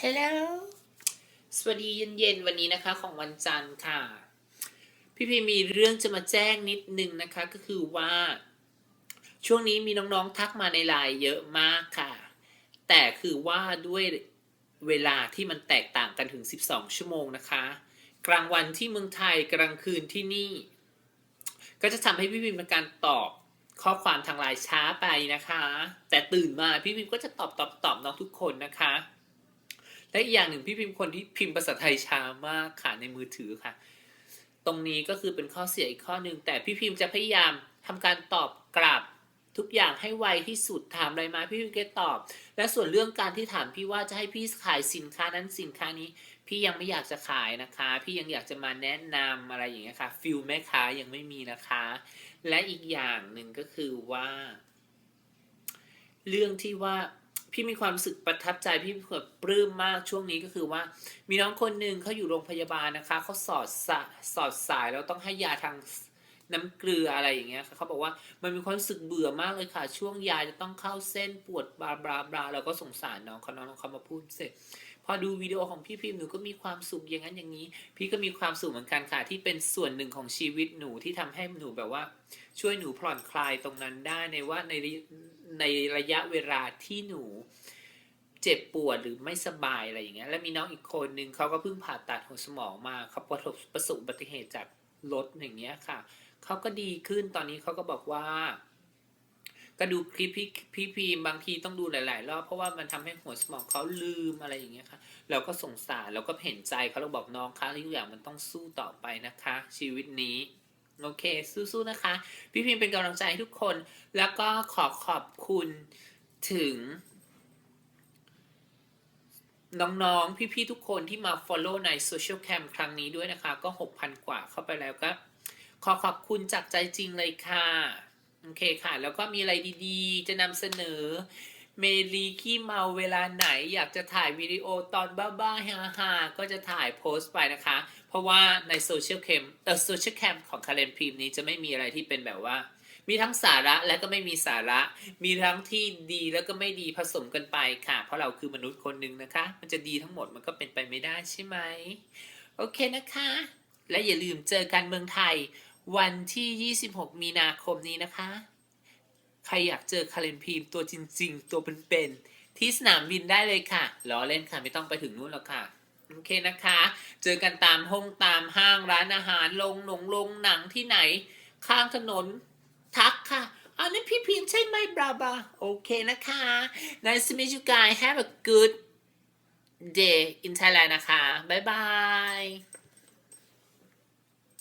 Hello สวัสดีเย็นๆวันนี้นะคะของวันจันทร์ค่ะ พี่พีมีเรื่องจะมาแจ้งนิดนึงนะคะก็คือว่า ช่วงนี้มีน้องๆทักมาในไลน์เยอะมากค่ะ แต่คือว่าด้วยเวลาที่มันแตกต่างกันถึง 12 ชั่วโมงนะคะ กลางวันที่เมืองไทยกลางคืนที่นี่ ก็จะทำให้พี่พิมพ์เป็นการตอบข้อความทางไลน์ช้าไปนะคะ แต่ตื่นมาพี่พิมพ์ก็จะตอบตอบตอบน้องทุกคนนะคะ และอีกอย่างหนึ่งพี่พิมพ์คนที่พิมพ์ภาษาไทยช้ามากค่ะในมือถือค่ะ ตรงนี้ก็คือเป็นข้อเสียอีกข้อหนึ่งแต่พี่พิมพ์จะพยายามทำการตอบกลับทุกอย่างให้ไวที่สุดถามอะไรมาพี่พิมพ์ก็ตอบ และส่วนเรื่องการที่ถามพี่ว่าจะให้พี่ขายสินค้านั้นสินค้านี้ พี่ยังไม่อยากจะขายนะคะ พี่ยังอยากจะมาแนะนำอะไรอย่างเงี้ยค่ะฟิลแม่ค้ายังไม่มีนะคะ และอีกอย่างหนึ่งก็คือว่า เรื่องที่ว่า พี่มีความรู้สึกประทับใจพี่แบบปลื้มมากช่วงนี้ก็คือว่า มีน้องคนหนึ่งเขาอยู่โรงพยาบาลนะคะเขาสอดสะสอดสายแล้วต้องให้ยาทาง น้ำเกลืออะไรอย่างเงี้ยเขาบอกว่ามันมีความรู้สึกเบื่อมากเลยค่ะ ช่วงยาจะต้องเข้าเส้นปวดบลาบลาบลาเราก็สงสารน้องเขาน้องเขามาพูดเสร็จพอดูวิดีโอของพี่พิมหนูก็มีความสุขอย่างนั้นอย่างนี้ พี่ก็มีความสุขเหมือนกันค่ะ ที่เป็นส่วนหนึ่งของชีวิตหนูที่ทำให้หนูแบบว่า ช่วยหนูผ่อนคลายตรงนั้นได้ในว่าในในระยะเวลาที่หนูเจ็บปวดหรือไม่สบายอะไรอย่างเงี้ย แล้วมีน้องอีกคนนึงเขาก็เพิ่งผ่าตัดหัวสมองมาเขาประสบประสบอุบัติเหตุจากรถอย่างเงี้ยค่ะ เขาก็ดีขึ้นตอนนี้เขาก็บอกว่าก็ดูคลิปพี่พี่พีมบางทีต้องดูหลาย ๆ รอบเพราะว่ามันทำให้หัวสมองเขาลืมอะไรอย่างเงี้ยค่ะ เราก็สงสารเราก็เห็นใจเขาเราบอกน้องคะทุกอย่างมันต้องสู้ต่อไปนะคะ ชีวิตนี้โอเค สู้ๆนะคะ พี่พิมเป็นกำลังใจให้ทุกคน แล้วก็ขอขอบคุณถึง น้องๆ พี่ๆ ทุกคนที่มา follow ใน social cam ครั้งนี้ด้วยนะคะ ก็ 6,000 กว่าเข้าไปแล้วก็ ขอขอบคุณจากใจจริงเลยค่ะ โอเคค่ะ แล้วก็มีอะไรดีๆ จะนำเสนอ เมลีขี้เมาเวลาไหนอยากจะถ่ายวิดีโอตอนบ้าๆฮาๆก็จะถ่ายโพสต์ไปนะคะ เพราะว่าในโซเชียลแคมเออโซเชียลแคมของคาเรนพิมนี้จะไม่มีอะไรที่เป็นแบบว่า มีทั้งสาระและก็ไม่มีสาระ มีทั้งที่ดีแล้วก็ไม่ดีผสมกันไปค่ะ เพราะเราคือมนุษย์คนหนึ่งนะคะ มันจะดีทั้งหมดมันก็เป็นไปไม่ได้ใช่ไหมโอเคนะคะ และอย่าลืมเจอกันเมืองไทย วันที่ 26 มีนาคมนี้นะคะ ใครอยากเจอคาเรนพีมตัวจริง ๆ ตัวเป็นๆที่สนามบินได้เลยค่ะล้อเล่นค่ะไม่ต้องไปถึงนู่นหรอกค่ะโอเคนะคะ เจอกันตามห้องตามห้างร้านอาหารลงหนงลงหนังที่ไหน ข้างถนนทักค่ะอันนี้พี่พิมใช่ไหมบราบาโอเคนะคะ Nice to meet you guys have a good day in Thailand นะคะ บ๊ายบาย